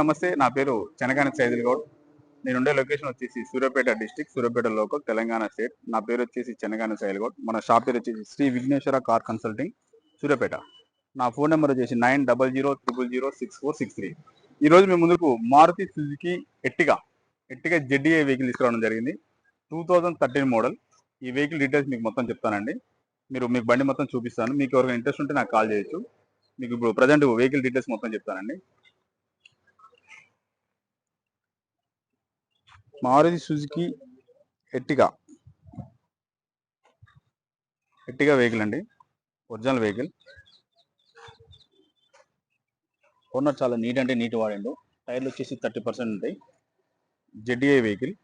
నమస్తే నా పేరు చెనగాని సైదుల్ గౌడ్. నేను ఉండే లొకేషన్ వచ్చేసి Suryapet district Suryapet local Telangana state. నా పేరు వచ్చేసి చెనగాని సైదుల్ గౌడ్. మన షాప్ పేరు వచ్చేసి శ్రీ విఘ్నేశ్వర కార్ కన్సల్టింగ్ సూర్యాపేట. నా ఫోన్ నెంబర్ వచ్చేసి nine double zero triple zero six four six three. ఈరోజు మేము ముందుకు Maruti Suzuki Ertiga Ertiga ZDA vehicle తీసుకురావడం జరిగింది. Two thousand thirteen model. ఈ వెహికల్ డీటెయిల్స్ మీకు మొత్తం చెప్తానండి. మీరు మీకు బండి మొత్తం చూపిస్తాను. మీకు ఎవరికైనా ఇంట్రెస్ట్ ఉంటే నాకు కాల్ చేయొచ్చు. మీకు ఇప్పుడు ప్రజెంట్ వెహికల్ డీటెయిల్స్ మొత్తం చెప్తానండి. Maruti Suzuki Ertiga? ఎట్టిగా వెహికల్ అండి? ఒరిజినల్ వెహికల్ ఓనర్ చాలా నీట్ అంటే నీట్ వాడిండు. టైర్లు వచ్చేసి థర్టీ పర్సెంట్ ఉంటాయి. జెడ్డీఐ వెహికల్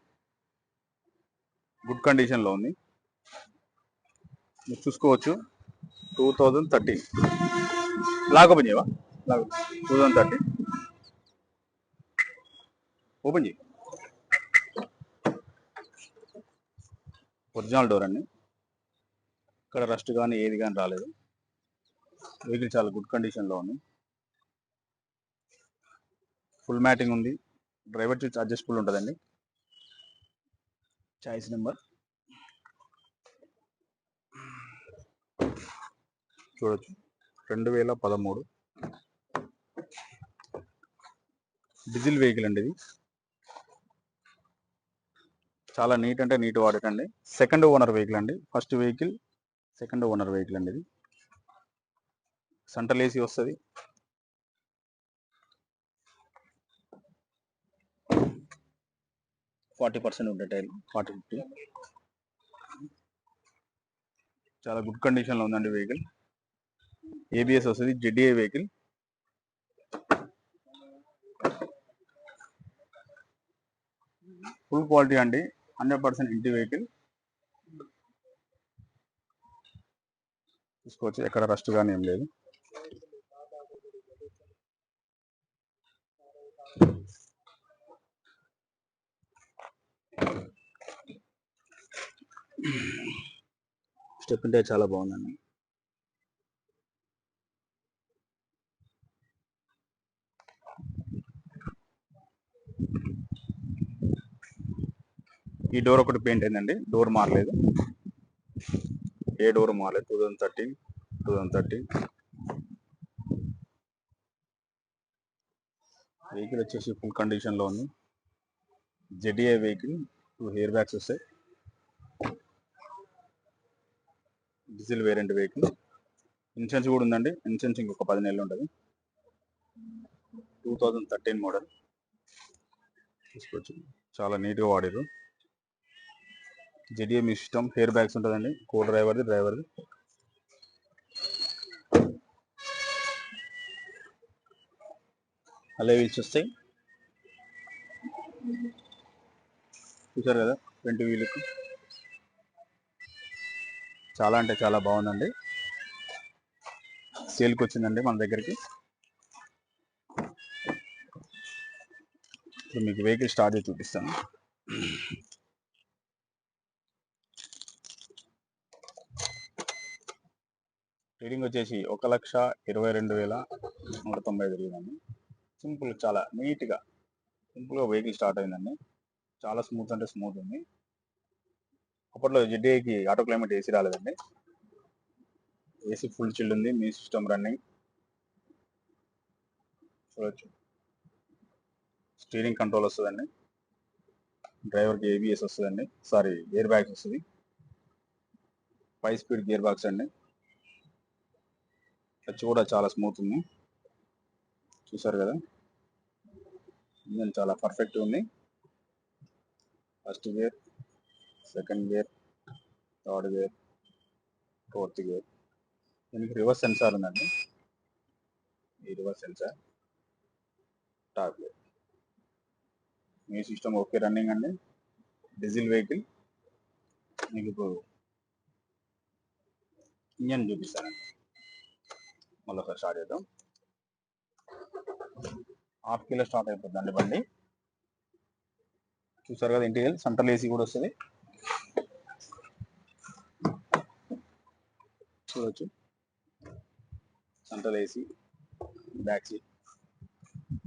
గుడ్ కండిషన్లో ఉంది. మీరు చూసుకోవచ్చు. Two thousand thirteen lock open చేయవా? Lock two thousand thirteen open చేయి. ఒరిజినల్ డోర్ అండి. ఇక్కడ రస్ట్ కానీ ఏది కానీ రాలేదు. వెహికల్ చాలా గుడ్ కండిషన్లో ఉంది. ఫుల్ మ్యాటింగ్ ఉంది. డ్రైవర్ సీట్స్ అడ్జస్టబుల్ ఉంటుందండి. Choice number. చూడొచ్చు. రెండు వేల పదమూడు. డీజిల్ వెహికల్ అండి ఇది. చాలా నీట్ అంటే నీట్ వాడటండి సెకండ్ ఓనర్ వెహికల్ అండి. First vehicle second owner vehicle అండి ఇది. సెంట్రల్ ఏసీ వస్తుంది. ఫార్టీ పర్సెంట్ ఉండే టైర్. Forty fifty. చాలా గుడ్ కండిషన్లో ఉందండి వెహికల్ ఏబిఎస్ వస్తుంది. జెడ్డీఏ వెహికల్ ఫుల్ క్వాలిటీ అండి. హండ్రెడ్ పర్సెంట్ ఇంటి వెహికల్. చూసుకోవచ్చు ఎక్కడ రస్ట్ కానీ ఏం లేదు. స్టెప్ అంటే చాలా బాగుందండి. ఈ డోర్ ఒకటి పెయింట్ అయిందండి. డోర్ మారలేదు. ఏ డోర్ మారలేదు. Two thousand thirteen two thousand thirteen vehicle వచ్చేసి ఫుల్ కండిషన్లో ఉంది. ZDI vehicle two air bags వస్తాయి. డీజిల్ వేరియంట్ వెహికల్ ఇన్సూరెన్స్ కూడా ఉందండి. ఇన్సూరెన్స్ ఇంకొక పది నెలలు ఉంటుంది. టూ థౌజండ్ థర్టీన్ మోడల్ తీసుకొచ్చి చాలా నీట్గా వాడారు జెడిఎం మీ సిస్టమ్ హెయిర్ బ్యాగ్స్ ఉంటుందండి. కో డ్రైవర్ది డ్రైవర్ది. అలా వీల్స్ వస్తాయి చూసారు కదా ఫ్రంట్ వీలుకు చాలా అంటే చాలా బాగుందండి. సేల్కి వచ్చిందండి మన దగ్గరికి. ఇప్పుడు మీకు వెహికల్ స్టార్ట్ చేసి చూపిస్తాను. రీడింగ్ వచ్చేసి ఒక లక్ష ఇరవై రెండు వేల నూట తొంభై ఐదు తిరిగిందండి. సింపుల్ చాలా నీట్గా సింపుల్గా వెహికల్ స్టార్ట్ అయిందండి. చాలా స్మూత్ అంటే స్మూత్ ఉంది. అప్పట్లో జిడ్డీకి ఆటో క్లైమేట్ ఏసీ రాలేదండి. ఏసీ ఫుల్ చిల్ ఉంది మీ సిస్టమ్ రన్నింగ్. చూడొచ్చు స్టీరింగ్ కంట్రోల్ వస్తుందండి. డ్రైవర్కి ఏబిఎస్ వస్తుందండి. సారీ గేర్ బ్యాగ్స్ వస్తుంది. ఫైవ్ స్పీడ్ గేర్ బాక్స్ అండి. టచ్ కూడా చాలా స్మూత్ ఉంది. చూసారు కదా? ఇంజన్ చాలా పర్ఫెక్ట్ ఉంది. First gear second gear third gear fourth gear దీనికి రివర్స్ సెన్సార్ ఉందండి. ఈ రివర్స్ సెన్సార్ టాప్ గేర్ మీ సిస్టమ్ ఓకే రన్నింగ్ అండి. డీజిల్ వెహికల్ మీకు ఇప్పుడు ఇంజన్ చూపిస్తానండి. మళ్ళీ ఒకసారి స్టార్ట్ చేద్దాం. హాఫ్ కిలో స్టార్ట్ అయిపోతుందండి బండి. చూసారు కదా ఇంటికి సెంట్రల్ ఏసీ కూడా వస్తుంది. చూడొచ్చు. సెంట్రల్ ఏసీ బ్యాక్ సీట్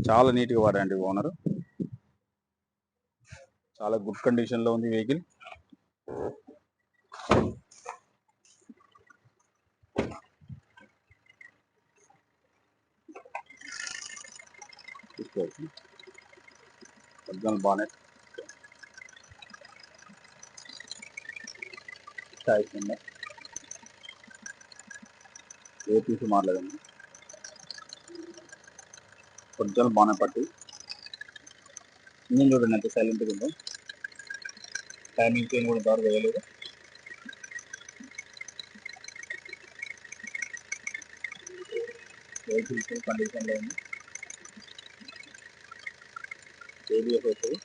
చాలా నీట్గా వాడండి ఓనర్. చాలా గుడ్ కండిషన్లో ఉంది vehicle తీసుకోవచ్చు ఒరిజినల్ బానెట్ టైర్స్ ఉన్నాయి ఏ పీస్ మారలేదండి ఒరిజినల్ బానెట్ పట్టి ఇంజిన్ చూడండి ఎంత సైలెంట్గా ఉందో టైమింగ్ చైన్ కూడా ఇంతవరకు వేయలేదు వెహికల్స్ కండిషన్లో ఉంది ఏబిఎస్ వస్తుంది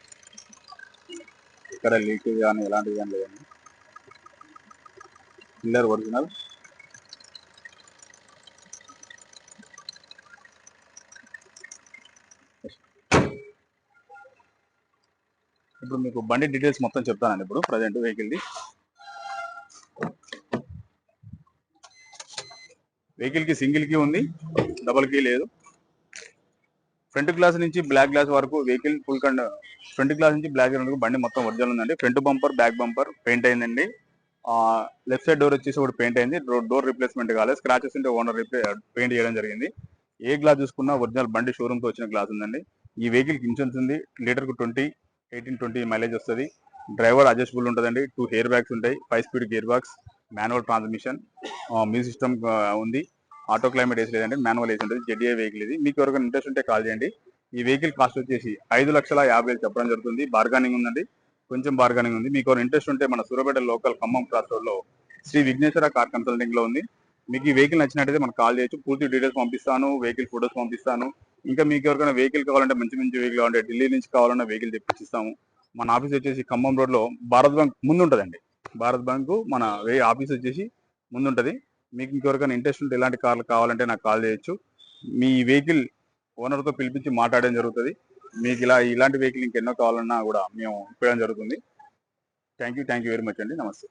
ఇక్కడ లీకేజ్ కానీ ఎలాంటివి కానీ లేదండి. Pillar original. ఇప్పుడు మీకు బండి డీటెయిల్స్ మొత్తం చెప్తానండి ఇప్పుడు ప్రజెంట్ వెహికల్ది వెహికల్కి సింగిల్ ఉంది డబుల్ లేదు. ఫ్రంట్ గ్లాస్ నుంచి బ్లాక్ గ్లాస్ వరకు వెహికల్ ఫుల్ కండ్ ఫ్రంట్ గ్లాస్ నుంచి బ్లాక్ గ్లాస్ వరకు బండి మొత్తం ఒరిజినల్ ఉందండి. Front bumper back bumper paint అయిందండి. లెఫ్ట్ సైడ్ డోర్ వచ్చేసి ఒకటి పెయింట్ అయింది. డోర్ రిప్లేస్మెంట్ కాలేదు స్క్రాచెస్ ఉంటే ఓనర్ పెయింట్ చేయడం జరిగింది. ఏ గ్లాస్ చూసుకున్నా ఒరిజినల్ బండి షోరూమ్తో వచ్చిన గ్లాస్ ఉందండి. ఈ వెహికల్ ఇన్సూరెన్స్ ఉంది. లీటర్కు ట్వంటీ ఎయిటీన్ ట్వంటీ మైలేజ్ వస్తుంది. డ్రైవర్ అడ్జస్టబుల్ ఉంటుందండి. టూ హెయిర్ బ్యాగ్స్ ఉంటాయి. Five speed gear box manual transmission music system ఉంది. ఆటో క్లైమేట్ ఏసీ లేదంటే మాన్యువల్ ఏసీ ఉంటుంది జెడ్ఏ వెహికల్ ఇది. మీకు ఎవరికైనా ఇంట్రెస్ట్ ఉంటే కాల్ చేయండి. ఈ వెహికల్ కాస్ట్ వచ్చేసి ఐదు లక్షల యాభై వేలు చెప్పడం జరుగుతుంది. బార్గానింగ్ ఉందండి. కొంచెం బార్గానింగ్ ఉంది. మీకు ఇంట్రెస్ట్ ఉంటే మన సూర్యాపేట లోకల్ ఖమ్మం క్రాస్ రోడ్లో శ్రీ విఘ్నేశ్వర కార్ కన్సల్టింగ్లో ఉంది. మీకు ఈ వెహికల్ నచ్చినట్టయితే మనకు కాల్ చేయొచ్చు. పూర్తి డీటెయిల్స్ పంపిస్తాను వెహికల్ ఫోటోస్ పంపిస్తాను. ఇంకా మీకు ఎవరికైనా వెహికల్ కావాలంటే మంచి మంచి వెహికల్ కావాలంటే ఢిల్లీ నుంచి కావాలన్నా వెహికల్ తెప్పించిస్తాము మన ఆఫీస్ వచ్చేసి ఖమ్మం రోడ్లో భారత్ బ్యాంక్ ముందు ఉంటుందండి భారత్ బ్యాంకు మన ఆఫీస్ వచ్చేసి ముందు ఉంటుంది మీకు ఇంకెవరికైనా ఇంట్రెస్ట్ ఉంటే ఇలాంటి కార్లు కావాలంటే నాకు కాల్ చేయొచ్చు. మీ వెహికల్ ఓనర్తో పిలిపించి మాట్లాడడం జరుగుతుంది. మీకు ఇలా ఇలాంటి వెహికల్ ఇంకెన్నో కావాలన్నా కూడా మేము ఇప్పడం జరుగుతుంది. Thank you thank you very much అండి. నమస్తే.